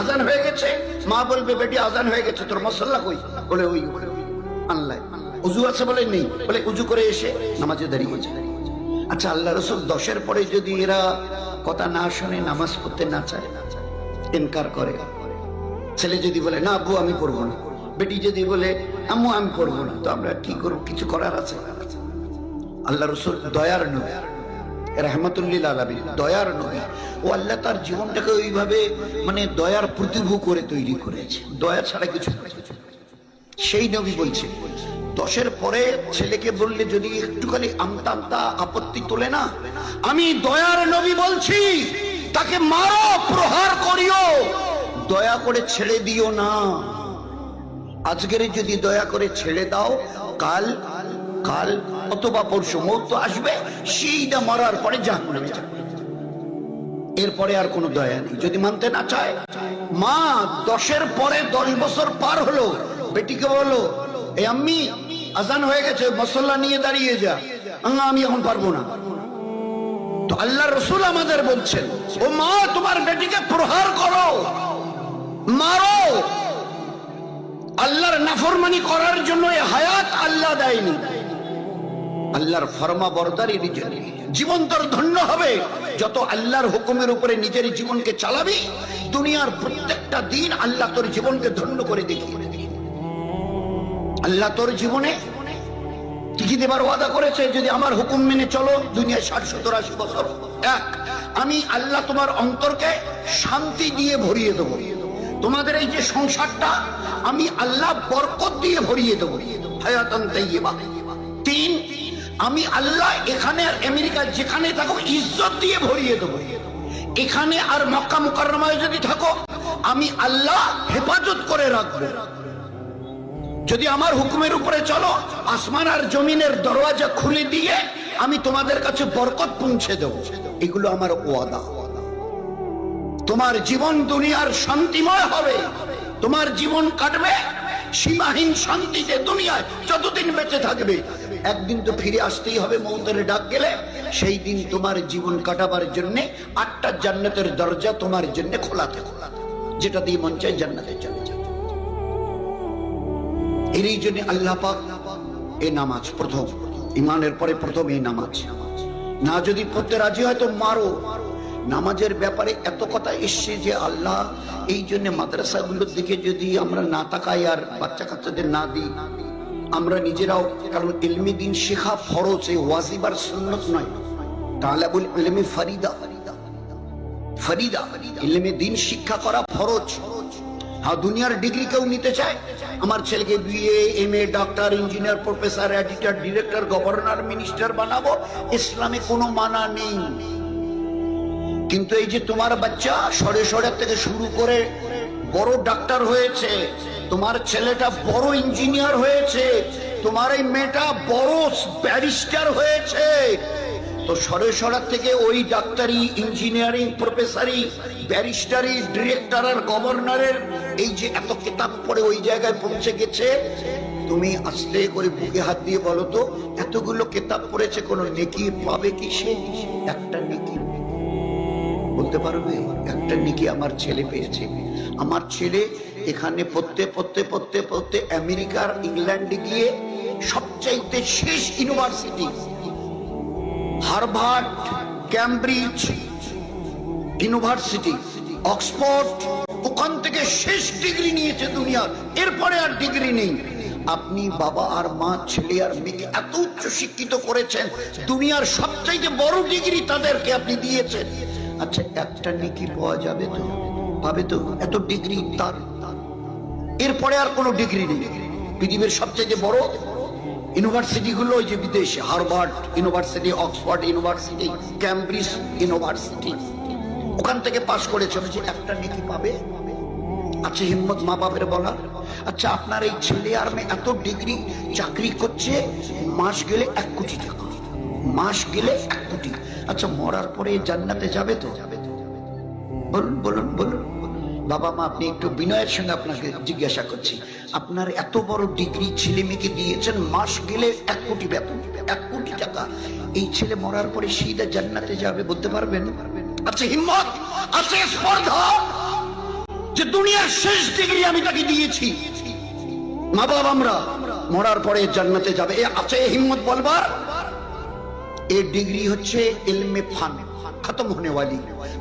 আজান হয়ে গেছে। মা বলবে, বেটি, আজান হয়ে গেছে, তোর মশল্লা কই? বলে, ওই আনলাই উজু আছে বলে নেই, বলে, উজু করে এসে নামাজে দাঁড়িয়েছে আচ্ছা আল্লাহ রসুল দশের পরে যদি এরা কথা না শুনে নামাজ পড়তে না চায়, ইনকার করে। ছেলে যদি বলে, না আব্বু, আমি পড়ব না। বেটি যদি বলে, আম্মু, আমি পড়ব না। তো আমরা কি করব? কিছু করার আছে? আল্লাহ রসুল দয়ার নবী, রহমতুল্লিল আলমী দয়ার নবী। ও আল্লাহ তার জীবনটাকে ওইভাবে মানে দয়ার প্রতিভু করে তৈরি করেছে। দয়া ছাড়া কিছু সেই নবী বলছে, দশের পরে ছেলেকে বললে, যদি একটুখানি আমতা আমতা আপত্তি তোলে না, আমি দয়ার নবী বলছি, তাকে মারো, প্রহার করিও। দয়া করে ছেড়ে দিও না। আজকের যদি দয়া করে ছেড়ে দাও, কাল কাল অথবা পরশু মৌত আসবে সেইটা মরার পরে জাহান্নামে যাবে। এরপরে আর কোনো দয়া নেই। যদি মানতে না চায়, মা, দশের পরে দশ বছর পার হলো, বেটিকে বলো এই আম্মি, আজান হয়ে গেছে মশল্লা নিয়ে দাঁড়িয়ে যা। আমি এখন পারব না। তো আল্লাহ রসুল আমাদের বলছেন, ও মা, তোমার বেটিকে প্রহার করো, মারো। আল্লাহর নাফরমানি করার জন্য হায়াত আল্লাহ দেয়নি। আল্লাহর ফরমা বরদারির জন্য জীবন তোর ধন্য হবে যত আল্লাহর হুকুমের উপরে নিজের জীবনকে চালাবি, দুনিয়ার প্রত্যেকটা দিন আল্লাহ তোর জীবনকে ধন্য করে দেবে। আল্লাহ তোর জীবনে দেবার ওয়াদা করেছে, যদি আমার হুকুম মেনে চলো, দুনিয়ায় ষাট, সত্তর, আশি বছর এক, আমি আল্লাহ তোমার অন্তরকে শান্তি দিয়ে ভরিয়ে দেবো তোমাদের এই যে সংসারটা, আমি আল্লাহ বরকত দিয়ে ভরিয়ে দেবো। তিন আমি আল্লাহ এখানে আর আমেরিকা যেখানে থাকো, ইজ্জত দিয়ে ভরিয়ে দেবো। এখানে আর মক্কা মুকাররমায় যদি থাকো, আমি আল্লাহ হেফাজত করে রাখব। যদি আমার হুকুমের উপরে চলো, আসমান আর জমিনের দরওয়াজা খুলে দিয়ে আমি তোমাদের কাছে বরকত পৌঁছে দেব। এগুলো আমার ওয়াদা। তোমার জীবন দুনিয়ার শান্তিময় হবে। তোমার জীবন কাটবে। সীমাহীন শান্তিতে দুনিয়ায় যতদিন বেঁচে থাকবে একদিন তো ফিরে আসতেই হবে মৌতের ডাক গেলে। সেই দিন তোমার জীবন কাটাবার জন্য আটটা জান্নাতের দরজা তোমার জন্য খোলাতে খোলাতে যেটা দিয়ে মন চায় জান্নাতে চলে যাবে জন্য আল্লাহ পাক এই নামাজ প্রথম ইমানের পরে প্রথম এই নামাজ। না যদি পড়তে রাজি হয় তো মারো। নামাজের ব্যাপারে এত কথা এসছে যে আল্লাহ, এই জন্য মাদ্রাসাগুলোর দিকে যদি আমরা না তাকাই আর বাচ্চা কাচ্চাদের না দিই আমরা নিজেরাও, কারণ ইলমি দিন শেখা ফরজ, এই ওয়াজিবার সুন্নত নয়। তাহলে বলি ইলমি ফারিদা। ফরিদা, ইলমে দিন শিক্ষা করা ফরজ। হ্যাঁ দুনিয়ার ডিগ্রি কেউ নিতে চায়? আমার ছেলেকে BA M A doctor, engineer, professor, editor, director, governor, minister বানাবো, ইসলামে কোনো মানা নেই। কিন্তু এই যে তোমার বাচ্চা সরে সরে থেকে শুরু করে বড় ডাক্তার হয়েছে, তোমার ছেলেটা বড় ইঞ্জিনিয়ার হয়েছে, তোমার এই মেয়েটা বড় ব্যারিস্টার হয়েছে। তো সরে সরার থেকে ওই ডাক্তারি, ইঞ্জিনিয়ারিং, প্রফেসারি, ব্যারিস্টারি, ডিরেক্টর আর গভর্নরের এই যে এত কিতাব পড়ে ওই জায়গায় পৌঁছে গেছে। তুমি আস্তে করে বুকে হাত দিয়ে বলো তো, এতগুলো কিতাব পড়েছে, কোনো নেকি পাবে কি সে একটা নেকি বলতে পারবে? একটা নেকি আমার ছেলে পেয়েছে। আমার ছেলে এখানে পড়তে পড়তে পড়তে পড়তে আমেরিকার ইংল্যান্ডে গিয়ে সবচাইতে শেষ university, Harvard, Cambridge university, Oxford, ওখান থেকে শেষ ডিগ্রি নিয়েছে দুনিয়ার। এরপরে আর ডিগ্রি নেই। আপনি বাবা আর মা, ছেলে আর মেয়েকে এত উচ্চ শিক্ষিত করেছেন, দুনিয়ার সবচাইতে বড় ডিগ্রি তাদেরকে আপনি দিয়েছেন। আচ্ছা একটা নেকি পাওয়া যাবে তো? পাবে তো? এত ডিগ্রি তার। এরপরে আর কোনো ডিগ্রি নেই। পৃথিবীর সবচেয়ে বড় ইউনিভার্সিটি গুলো ওই যে বিদেশে, Harvard university, Oxford university, Cambridge university. ওখান থেকে পাশ করেছে যে একটা নেকি পাবে? আচ্ছা হিম্মত মা বাপের বলার আচ্ছা আপনার এই ছেলে আর মেয়ে এত ডিগ্রি চাকরি করছে, মাস গেলে এক কোটি টাকা। মাস গেলে এক কোটি। আচ্ছা মরার পরে জান্নাতে যাবে তো? যাবে তো বলুন বলুন বলুন। বাবা মা, আপনি একটু বিনয়ের সঙ্গে আপনাকে জিজ্ঞাসা করছি। আপনার এত বড় ডিগ্রি ছেলে মেয়েকে দিয়েছেন, মাস গেলে এক কোটি বেতন, এক কোটি টাকা। এই ছেলে মরার পরে সিধা জান্নাতে যাবে, বলতে পারবেন? আচ্ছা হিম্মত, আছে স্পর্ধা। যে দুনিয়ার শেষ ডিগ্রি আমি তাকে দিয়েছি। মা বাবা আমরা মরার পরে জান্নাতে যাবে। আছে হিম্মত বলবার? এই ডিগ্রি হচ্ছে ইলমে ফান খতম হোনে ওয়ালি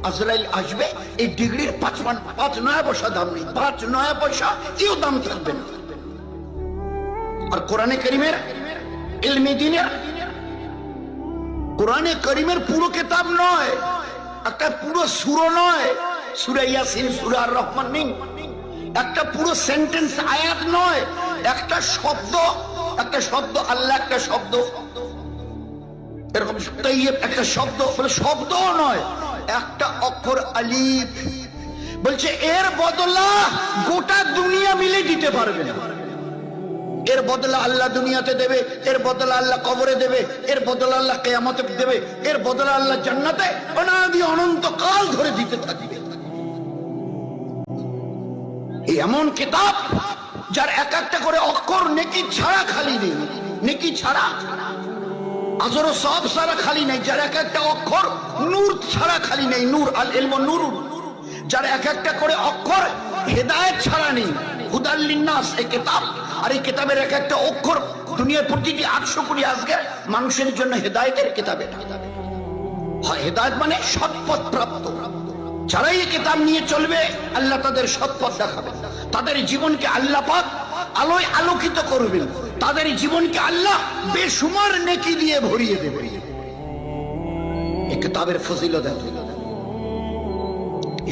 আজরাইল আসবে, এই ডিগ্রির পাঁচ পাঁচ নয়া পয়সা দাম নেই, পাঁচ নয়া পয়সা কেউ দাম থাকবে না। আর কোরআনে করিমের ইলমে দিনের, কোরআনে করিমের পুরো কিতাব নয়, একটা পুরো সুরো নয়, সুরে ইয়াসিন, সুরে আর রহমান নেই। একটা পুরো সেন্টেন্স আয়াত নয়, একটা শব্দ একটা শব্দ, আল্লাহ একটা শব্দ। এরকম তৈয়ব একটা শব্দ, বলে শব্দও নয়, একটা অক্ষর আলিফ। বলছে, এর বদলা গোটা দুনিয়া মিলে দিতে পারবে না। এর বদলা আল্লাহ দুনিয়াতে দেবে, এর বদলা আল্লাহ কবরে দেবে, এর বদলা আল্লাহ কেয়ামতে দেবে, এর বদলা আল্লাহ জান্নাতে অনাদি অনন্ত কাল ধরে দিতে থাকবে। এমন কিতাব, যার এক একটা করে অক্ষর নেকি ছাড়া খালি নেই, নেকি ছাড়া। আজরো সব সারা খালি নেই, যার এক একটা অক্ষর নূর ছাড়া খালি নেই, নূর আল এলম নূর যার এক একটা করে অক্ষর হেদায়েত ছাড়া নেই। হুদাল্লিন্নাস এই কিতাব। আর এই কিতাবের এক একটা অক্ষর দুনিয়ার প্রতিটি আটশো কোটি মানুষের জন্য হেদায়েতের কিতাব হেদায়েত মানে সৎপথ প্রাপ্ত। যারাই এই কিতাব নিয়ে চলবে, আল্লাহ তাদের সৎপথ দেখাবেন। তাদের জীবনকে আল্লাহ আলোয় আলোকিত করবেন। তাদের জীবনকে আল্লাহ বেসুমার নেকি দিয়ে ভরিয়ে এই কিতাবের ফজিলত এত।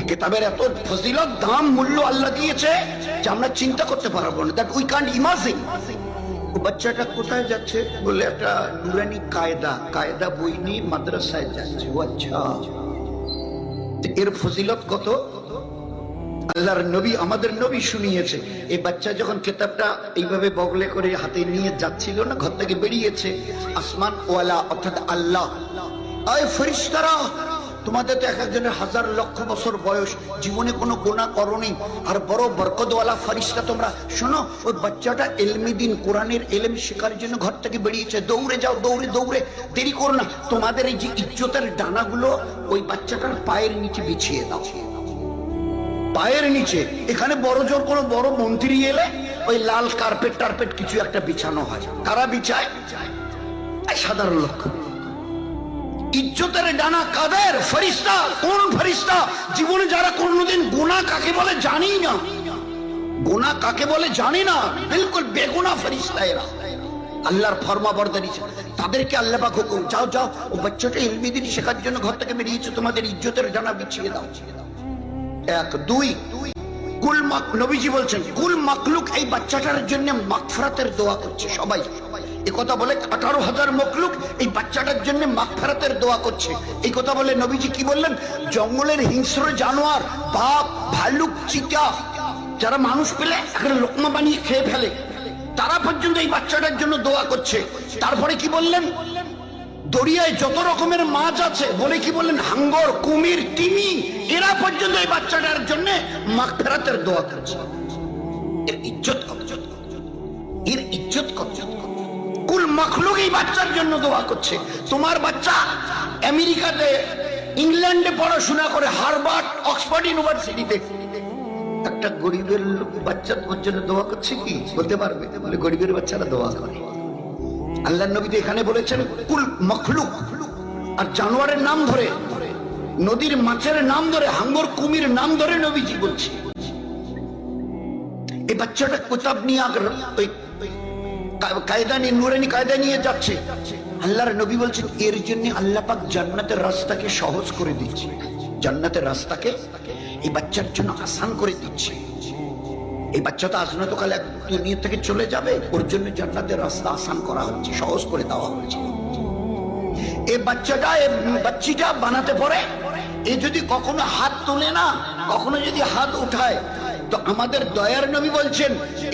কিতাবের এত ফজিলত, দাম, মূল্য আল্লাহ দিয়েছে যে আমরা চিন্তা করতে পারব না। দ্যাট উই কান্ট ইমাজিন বাচ্চাটা কোথায় যাচ্ছে বলে একটা নুরানি কায়দা কায়দা বই নিয়ে মাদ্রাসায় যাচ্ছে। ও আচ্ছা। এর ফজিলত কত? আল্লাহর নবী, আমাদের নবী শুনিয়েছে। এই বাচ্চা যখন কেতাবটা এইভাবে বগলে করে হাতে নিয়ে যাচ্ছিল না, ঘর থেকে বেরিয়েছে, আসমান ওয়ালা, অর্থাৎ আল্লাহ। ফরিস্তারা তোমাদের তো এক একজনের হাজার লক্ষ বছর বয়স, জীবনে কোনো গোনা করনি। আর বড় বরকতওয়ালা ফারিস্তা তোমরা, শোনো, ওই বাচ্চাটা এলমি দিন, কোরআনের এলেম শেখার জন্য ঘর থেকে বেরিয়েছে। দৌড়ে যাও, দৌড়ে দৌড়ে, দেরি করো না। তোমাদের এই যে ইজ্জতের ডানাগুলো, ওই বাচ্চাটার পায়ের নিচে বিছিয়ে দাও। পায়ের নিচে। এখানে বড় জোর কোনো বড় মন্ত্রী এলে ওই লাল কার্পেট টার্পেট কিছু একটা বিছানো হয়। কারা বিছায়? সাধারণ লোক ইজ্জতের ডানা কাদের? ফরিস্তা কোন ফরিস্তা জীবনে যারা কোনোদিন গোনা কাকে বলে জানি না। গোনা কাকে বলে জানি না। বিলকুল বেগুনা ফরিস্তা এরা। আল্লাহর ফরমা বরদারি তাদেরকে আল্লাহ পাক হুকুম, যাও যাও, ও বাচ্চাটা ইলমিদিন শেখার জন্য ঘর থেকে বেরিয়েছে। তোমাদের ইজ্জতের ডানা বিছিয়ে দাও। এক, দুই। কুল নবীজি বলছেন, কুল এই বাচ্চাটার জন্য মাগফিরাতের দোয়া করছে সবাই। এই কথা বলে আঠারো হাজার মকলুক এই বাচ্চাটার জন্য দোয়া করছে। এই কথা বলে নবীজি কি বললেন? জঙ্গলের হিংস্র জানোয়ার বাপ ভালুক চিতা, যারা মানুষ পেলে এখানে লোকমা বানিয়ে খেয়ে ফেলে, তারা পর্যন্ত এই বাচ্চাটার জন্য দোয়া করছে। তারপরে কি বললেন? দরিয়ায় যত রকমের মাছ আছে, বলে কি বললেন, হাঙ্গর, কুমির, তিমি, এরা পর্যন্ত এই বাচ্চাটার জন্য মাখ ফেরাতের দোয়া করছে। এর ইজ্জত এর ইজ্জত কুল মখলুক এই বাচ্চার জন্য দোয়া করছে। তোমার বাচ্চা আমেরিকাতে, ইংল্যান্ডে পড়াশোনা করে হারবার্ড অক্সফোর্ড ইউনিভার্সিটিতে। একটা গরিবের বাচ্চা তোমার জন্য দোয়া করছে কি? বলতে পারবে? গরিবের বাচ্চারা দোয়া করে। আল্লাহ নবী তো এখানে বলেছেন, কুল মখলুক। আর জানোয়ারের নাম ধরে, নদীর মাছের নাম ধরে, হাঙ্গর কুমির নাম ধরে নবীজি বলছে। এই বাচ্চাটা কোতাব নিয়ে ওই কায়দা নিয়ে কায়দা নিয়ে যাচ্ছে। আল্লাহর নবী বলছেন, এর জন্য আল্লাহ পাক জান্নাতের রাস্তাকে সহজ করে দিচ্ছে। জান্নাতের রাস্তাকে এই বাচ্চার জন্য আসান করে দিচ্ছে। এই বাচ্চা তো আজ তো কাল দুনিয়া থেকে চলে যাবে। ওর জন্য জান্নাতের রাস্তা আসান করা হচ্ছে, সহজ করে দেওয়া হচ্ছে। এই বাচ্চাটা, এই বাচ্চিটা বানাতে পারে? এ যদি কখনো হাত তোলে না, কখনো যদি হাত উঠায়, তো আমাদের দয়ার নবী বলছেন,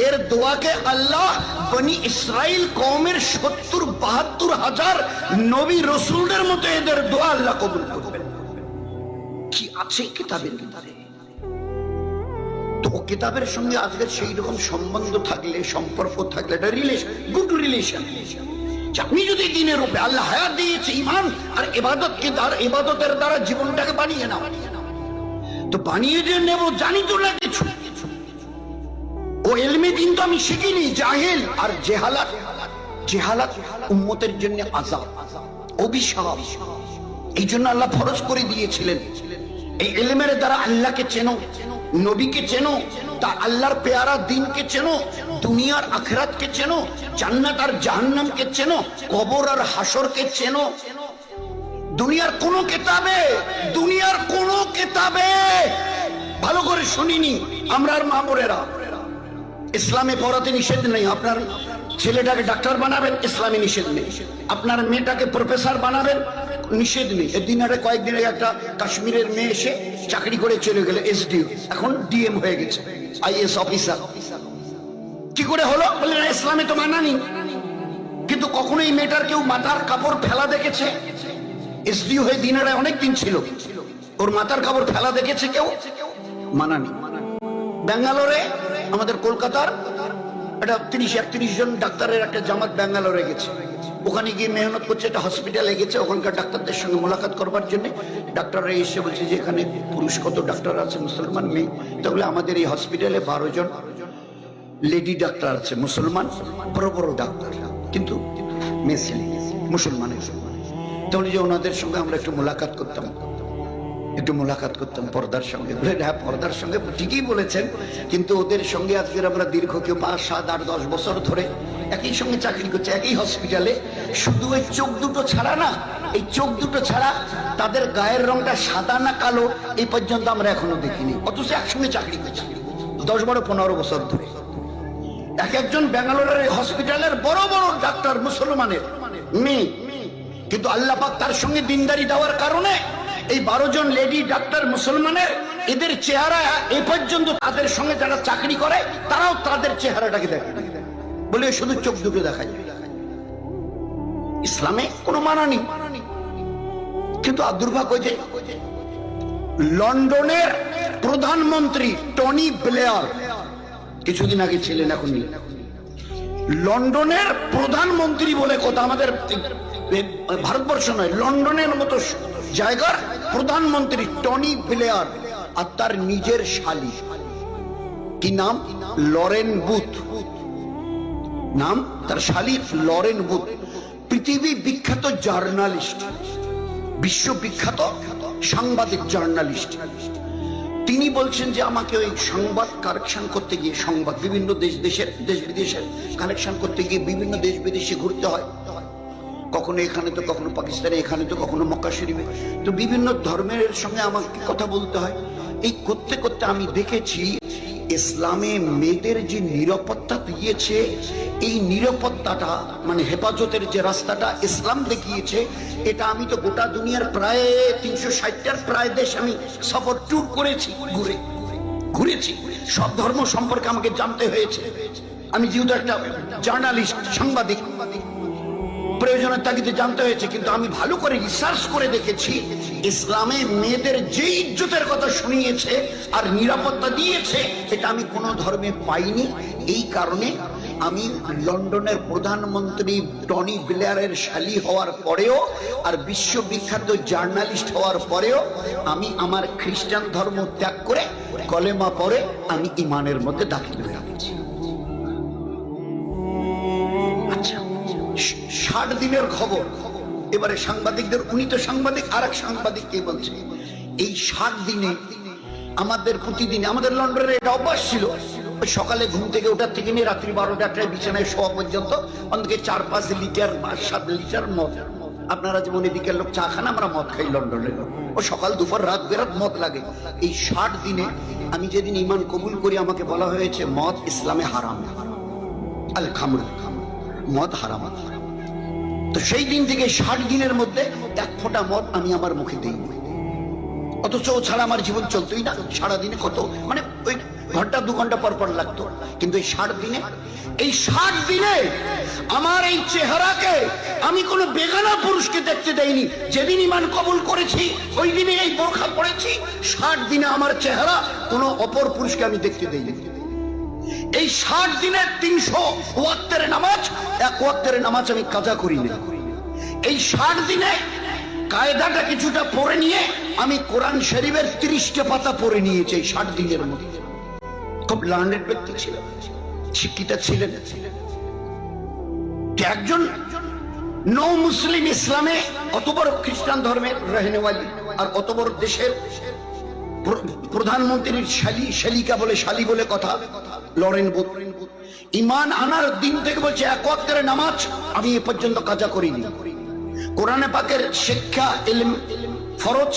এর দোয়াকে আল্লাহ বনি ইসরাইল কওমের সত্তর বাহাত্তর হাজার নবী রসুলের মতো এদের দোয়া আল্লাহ কবুল করবেন। কি আছে কিতাবের ভিতরে? তো ও কিতাবের সঙ্গে আজকের সেই রকম সম্বন্ধ থাকলে, সম্পর্ক থাকলে রিলেশন গুড রিলেশন আপনি যদি দিনের আল্লাহ হায়াত দিয়েছে ইমান আর এবাদতকে দ্বারা এবাদতের দ্বারা জীবনটাকে বানিয়ে নাও। তো বানিয়ে যে নেব জানি তো না কিছু। দিন তো আমি শিখিনি, জাহিল আর জেহালাত। জেহালাত উম্মতের জন্য আজাব অভিশাপ। এই জন্য আল্লাহ ফরজ করে দিয়েছিলেন। এই এলেমের দ্বারা আল্লাহকে চেনো। নবীকে চেনো তা আল্লাহর পেয়ারা দিনকে চেনো, দুনিয়ার আখরাতকে চেনো, জান্নাত আর জাহান্নামকে চেনো, কবর আর হাসরকে চেনো। দুনিয়ার কোন কেতাবে, দুনিয়ার কোন কেতাবে। ভালো করে শুনিনি, আমরা আর মামুরেরা ইসলামে পড়াতে নিষেধ নেই, আপনার ছেলেটাকে ডাক্তার বানাবেন, ইসলামে নিষেধ নেই। আপনার মেয়েটাকে প্রফেসর বানাবেন নিষেধ নেই। এদিন আগে কয়েকদিন আগে একটা কাশ্মীরের মেয়ে এসে চাকরি করে চলে গেল এসডিও এখন ডিএম হয়ে গেছে আইএস অফিসার কি করে হলো? বললেন ইসলামে তো মানা নেই। কিন্তু কখনো এই মেয়েটার কেউ মাথার কাপড় ফেলা দেখেছে? এসডিও হয়ে দিনের অনেক দিন ছিল। ওর মাথার কাপড় ফেলা দেখেছে কেউ? মানা নেই। ব্যাঙ্গালোরে, আমাদের কলকাতার, একটা তিরিশ, একত্রিশ জন ডাক্তারের একটা জামাত ব্যাঙ্গালোরে গেছে। ওখানে গিয়ে মেহনত করছে, একটা হসপিটালে গেছে। ওখানকার ডাক্তারদের সঙ্গে মোলাকাত করবার জন্য ডাক্তাররা এসে বলছে যে, এখানে পুরুষ কত ডাক্তার আছে, মুসলমান মেয়ে তাহলে আমাদের এই হসপিটালে বারো জন লেডি ডাক্তার আছে, মুসলমান, বড় বড় ডাক্তার। কিন্তু মেয়ে ছেলে মুসলমানের তাহলে যে ওনাদের সঙ্গে আমরা একটু মোলাকাত করতাম, একটু মোলাকাত করতাম পর্দার সঙ্গে। বলে হ্যাঁ পর্দার সঙ্গে ঠিকই বলেছেন। কিন্তু ওদের সঙ্গে আজকের আমরা দীর্ঘ কেউ পাঁচ, সাত, আট, দশ বছর ধরে একই সঙ্গে চাকরি করছে, একই হসপিটালে শুধু ওই চোখ দুটো ছাড়া না, এই চোখ দুটো ছাড়া তাদের গায়ের রংটা সাদা না কালো এই পর্যন্ত আমরা এখনও দেখিনি। অথচ একসঙ্গে চাকরি করছি। দশ বারো পনেরো বছর ধরে। এক একজন ব্যাঙ্গালোরের হসপিটালের বড় বড় ডাক্তার মুসলমানের মেয়ে। কিন্তু আল্লাহ পাক তার সঙ্গে দিনদারি দেওয়ার কারণে এই বারো জন লেডি ডাক্তার মুসলমানের এদের চেহারা এ পর্যন্ত তাদের সঙ্গে যারা চাকরি করে, তারাও তাদের চেহারাটাকে দেখে। বলে শুধু চোখ দুটো দেখা যায়। ইসলামে কোনো মানা নেই। কিন্তু দুর্ভাগ্য যে লন্ডনের প্রধানমন্ত্রী টনি ব্লেয়ার কিছুদিন আগে ছিলেন এখন লন্ডনের প্রধানমন্ত্রী বলে কথা আমাদের ভারতবর্ষ নয়, লন্ডনের মতো জায়গার প্রধানমন্ত্রী টনি ব্লেয়ার আর তার নিজের শালী। কি নাম? Lauren Booth. নাম তার শালী লরেন বুথ পৃথিবী বিখ্যাত জার্নালিস্ট, বিশ্ববিখ্যাত সাংবাদিক জার্নালিস্ট। তিনি বলছেন যে আমাকে ওই সংবাদ কালেকশন করতে গিয়ে, সংবাদ বিভিন্ন দেশ, দেশের, দেশ বিদেশের কালেকশন করতে গিয়ে বিভিন্ন দেশ বিদেশে ঘুরতে হয়। কখনো এখানে তো, কখনো পাকিস্তানে, এখানে তো, কখনো মক্কা শরীফে। তো বিভিন্ন ধর্মের সঙ্গে আমাকে কথা বলতে হয়। এই করতে করতে আমি দেখেছি ইসলামে মেয়েদের যে নিরাপত্তা দিয়েছে, এই নিরাপত্তাটা মানে হেফাজতের যে রাস্তাটা ইসলাম দেখিয়েছে, এটা আমি তো গোটা দুনিয়ার প্রায় তিনশো ষাটটার প্রায় দেশ আমি সফর ট্যুর করেছি, ঘুরে, ঘুরেছি। সব ধর্ম সম্পর্কে আমাকে জানতে হয়েছে। আমি যেহেতু একটা জার্নালিস্ট সাংবাদিক প্রয়োজনের তাগিদে জানতে হয়েছে, কিন্তু আমি ভালো করে রিসার্চ করে দেখেছি, ইসলামে মেয়েদের যে ইজ্জতের কথা শুনিয়েছে আর নিরাপত্তা দিয়েছে, এটা আমি কোনো ধর্মে পাইনি। এই কারণে আমি লন্ডনের প্রধানমন্ত্রী টনি ব্লেয়ারের শালি হওয়ার পরেও আর বিশ্ববিখ্যাত জার্নালিস্ট হওয়ার পরেও আমি আমার খ্রিস্টান ধর্ম ত্যাগ করে কলেমা পরে আমি ইমানের মধ্যে দাখিল হয়ে ষাট দিনের খবর। এবারে সাংবাদিকদের, উনি তো সাংবাদিক আর এক সাংবাদিক কে বলছে? এই ষাট দিনে আমাদের প্রতিদিন, আমাদের লন্ডনের এটা অভ্যাস ছিল। সকালে ঘুম থেকে ওঠার থেকে নিয়ে রাত্রি বারোটা একটায় বিছানায় শোয়া পর্যন্ত অন্তকে চার পাঁচ লিটার বা সাত লিটার মদ। আপনারা যেমন এদিকের লোক চা খান, আমরা মদ খাই লন্ডনের লোক ও সকাল, দুপুর, রাত বেরাত মদ লাগে। এই ষাট দিনে আমি যেদিন ইমান কবুল করি, আমাকে বলা হয়েছে, মদ ইসলামে হারাম। আল খামর। মদ হারাম। তো সেই দিন থেকে ষাট দিনের মধ্যে এক ফোঁটা মদ আমি আমার মুখে দিই। অথচ ও ছাড়া আমার জীবন চলতোই না। সারাদিনে কত মানে ওই ঘণ্টা, দু ঘণ্টা পর পর লাগতো। কিন্তু এই ষাট দিনে, এই ষাট দিনে আমার এই চেহারাকে আমি কোনো বেগানা পুরুষকে দেখতে দেইনি। যেদিন ইমান কবুল করেছি, ওই দিনে এই বোরখা পড়েছি ষাট দিনে আমার চেহারা কোনো অপর পুরুষকে আমি দেখতে দেইনি। এই ষাট দিনের তিনশো ওয়াক্তের নামাজ, এক ওয়াক্তের নামাজ আমি কাজা করি না এই ষাট দিনে কায়দাটা কিছুটা পড়ে নিয়ে আমি কোরআন শরীফের তিরিশটা পাতা পড়ে নিয়েছি এই ষাট দিনের মধ্যে। খুব লার্নেড ব্যক্তি ছিল শিক্ষিতা ছিলেন। একজন নৌ মুসলিম ইসলামে, অত বড় খ্রিস্টান ধর্মের রেহনেওয়ালি আর অত বড় দেশের প্র- প্রধানমন্ত্রীর শালি, শালিকা বলে শালি বলে কথা লরেন বুথ ইমান আনার দিন থেকে বলছে, এক ওয়াক্তের নামাজ আমি এ পর্যন্ত কাজা করিনি। কোরআনে পাকের শিক্ষা এলিম ফরজ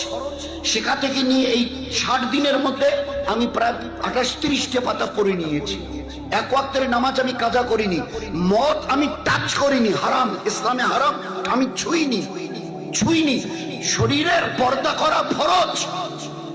শেখা থেকে নিয়ে এই ষাট দিনের মধ্যে আমি প্রায় আঠাশ তিরিশটা পাতা পড়ে নিয়েছি। এক ওয়াক্তের নামাজ আমি কাজা করিনি। মদ আমি টাচ করিনি, হারাম, ইসলামে হারাম, আমি ছুঁইনি ছুঁইনি। শরীরের পর্দা করা ফরজ।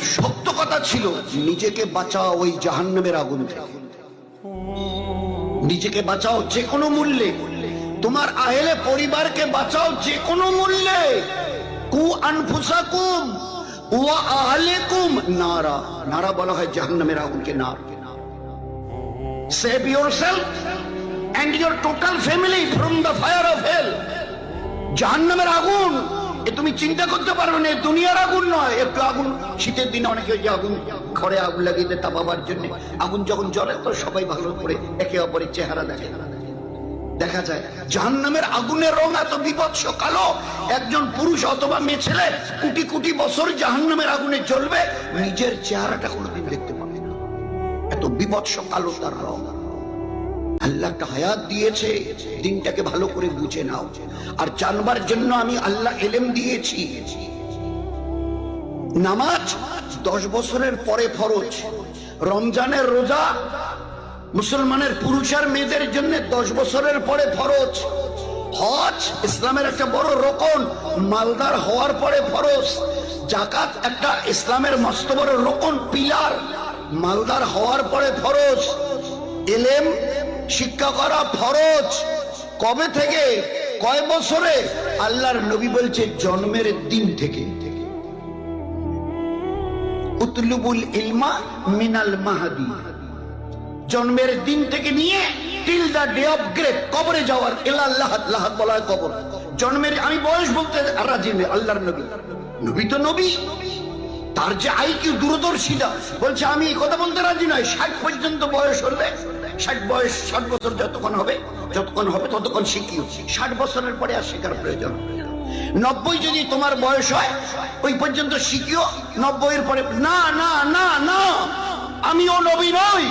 সত্য কথা ছিল, নিজেকে বাঁচাও ওই জাহান্নামের আগুন। থেকে নিজেকে বাঁচাও যে কোনো মূল্যে। তোমার আহেলে পরিবারকে বাঁচাও যে কোনো মূল্যে। কু আনফুসাকুম, ওয়া আহলেকুম নারা। নারা বলা হয় জাহান্নামের আগুনকে নার। Save yourself and your total family from the fire of hell জাহান্নামের আগুন এ তুমি চিন্তা করতে পারবে না দুনিয়ার আগুন নয়। একটু আগুন, শীতের দিনে অনেকে যে আগুন, ঘরে আগুন লাগিয়ে দেয় তাপাবার জন্য। আগুন যখন জ্বলে, তো সবাই ভালো করে একে অপরের চেহারা দেখে। দেখা যায়, জাহান্নামের আগুনের রং এত বিভৎস কালো। একজন পুরুষ অথবা মেয়ে ছেলে কোটি কোটি বছর জাহান্নামের আগুনে জ্বলবে, নিজের চেহারাটা কোনোদিন দেখতে পাবে না। এত বিভৎস কালো তার রং। আল্লাহ একটা হায়াত দিয়েছে, দিনটাকে ভালো করে বুঝে নাও। আর জানবার জন্য আমি আল্লাহ এলেম দিয়েছি। নামাজ দশ বছরের পরে ফরজ। রমজানের রোজা মুসলমানের পুরুষ আর মেয়েদের জন্য দশ বছরের পরে ফরজ। হজ ইসলামের একটা বড় রোকন, মালদার হওয়ার পরে ফরজ। জাকাত একটা ইসলামের মস্ত বড় রোকন, পিলার, মালদার হওয়ার পরে ফরজ। এলেম শিক্ষা করা ফরজ। কবে থেকে? কয় বছরে? আল্লাহর নবী বলছে, জন্মের দিন থেকে। উতলুবুল ইলমা মিনাল মাহাদি। জন্মের দিন থেকে নিয়ে till the day of great কবরে যাওয়ার এলা আল্লাহ আল্লাহ বলা কবর। জন্মের, আমি বয়স বলতে রাজি নেই, আল্লাহর নবী। নবী তো নবী। তার যে আইকিউ দূরদর্শিতা, বলছে, আমি কথা বলতে রাজি নয় ষাট পর্যন্ত বয়স হলে ষাট বয়স, ষাট বছর যতক্ষণ হবে যতক্ষণ হবে ততক্ষণ শিখিও ষাট বছরের পরে আর শেখার প্রয়োজন নব্বই যদি তোমার বয়স হয়, ওই পর্যন্ত শিখিও। নব্বইয়ের পরে, না না না না, আমিও নবী নই।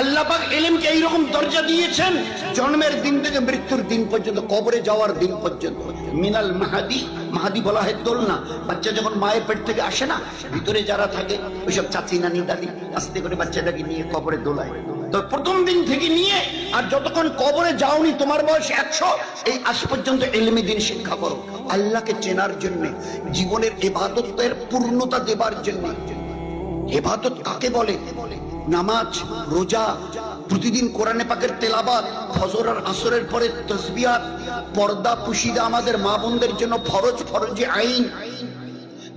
আল্লাহ পাক এলেমকে এইরকম দরজা দিয়েছেন, জন্মের দিন থেকে মৃত্যুর দিন পর্যন্ত, কবরে যাওয়ার দিন পর্যন্ত। মিনাল মাহাদি মাহাদি বলা হয় দোলনা। বাচ্চা যখন মায়ের পেট থেকে আসে না, ভিতরে যারা থাকে, ওইসব চাচি, নানি, দাদি, আস্তে করে বাচ্চাটাকে নিয়ে কবরে দোলায়। প্রথম দিন থেকে নিয়ে আর যতক্ষণ কবরে যাওনি তোমার বয়স একশো, এই আজ পর্যন্ত এলেমে দিন শিক্ষা করো। আল্লাহকে চেনার জন্য, জীবনের এবাদতের পূর্ণতা দেবার জন্য। এবাদত কাকে বলে? নামাজ, রোজা, প্রতিদিন কোরআনে পাকের তেলাবাদ ফজর আর আসরের পরে তসবিয়াত পর্দা পুশিদা আমাদের মা বোনদের জন্য ফরজ, ফরজে আইন।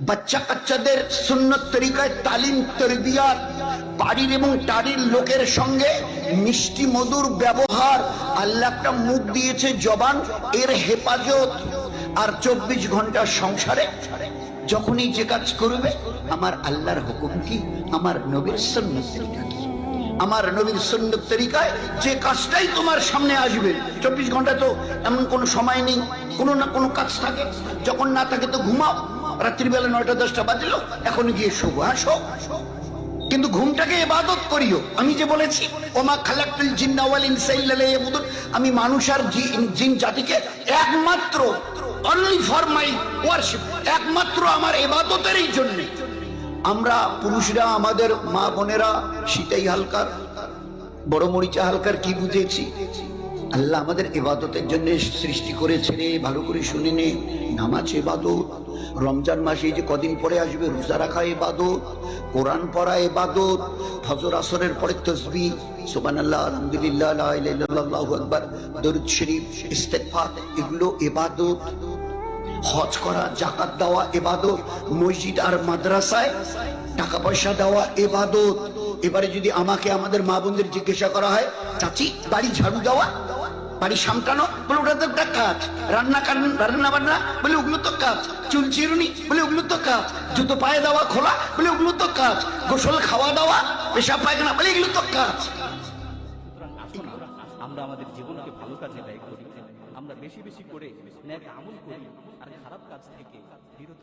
বাচ্চা কাচ্চাদের সুন্নত তরিকায় তালিম, তরবিয়াত বাড়ির এবং টাড়ির লোকের সঙ্গে মিষ্টি মধুর ব্যবহার আল্লাহ একটা মুখ দিয়েছে জবান, এর হেফাজত। আর চব্বিশ ঘণ্টা সংসারে যখনই যে কাজ করবে, আমার আল্লাহর হুকুম কি? আমার নবীর সুন্নত তরিকা কি? আমার নবীর সুন্নত তরিকায় যে কাজটাই তোমার সামনে আসবে। চব্বিশ ঘণ্টা তো এমন কোনো সময় নেই, কোনো না কোনো কাজ থাকে। যখন না থাকে তো ঘুমাও। রাত্রিবেলা নয়টা দশটা বাজলো, এখন গিয়ে শোবো। হ্যাঁ শো কিন্তু ঘুমটাকে এবাদত করিও। আমি যে বলেছি, ওমা খালাক্তুল জিন্না ওয়াল ইনসা ইল্লা লিয়াবুদুন আমি মানুষ আর জিন জাতিকে একমাত্র অনলি ফর মাই ওয়ার্শিপ একমাত্র আমার এবাদতেরই জন্য। আমরা পুরুষরা, আমাদের মা বোনেরা, শীতাই হালকার বড় মরিচা হালকার কি বুঝেছি? আল্লাহ আমাদের এবাদতের জন্য সৃষ্টি করেছে রে ভালো করে শুনে নে, নামাজ এবাদত রমজান মাসে যে কদিন পরে আসবে, রোজা রাখা এবাদত কোরআন পড়া এবাদত ফজর আসরের পরে তসবি সুবহানাল্লাহ, আলহামদুলিল্লাহ, লা ইলাহা ইল্লাল্লাহ, আল্লাহু দরুদ শরীফ, ইস্তেগফার, এগুলো এবাদত হজ করা জাকাত দেওয়া এবাদত মসজিদ আর মাদ্রাসায় টাকা পয়সা দেওয়া এবাদত এবারে যদি আমাকে আমাদের মা বোনদের জিজ্ঞাসা করা হয়, চাচি, বাড়ি ঝাড়ু দেওয়া? বাড়ি সামটানো বলে ওটা তো একটা কাজ। রান্না রান্না বান্না বলে ওগুলো তো কাজ। চুল চিরুনি বলে ওগুলো তো কাজ। জুতো পায়ে দেওয়া, খোলা বলে ওগুলো তো কাজ। গোসল, খাওয়া দাওয়া পেশা পায়খানা বলে এগুলো তো কাজ। আমরা আমাদের জীবনকে ভালো কাজে ব্যয় করি। আমরা বেশি বেশি করে ন্যাক আমল করি। আর খারাপ কাজ থেকে বিরত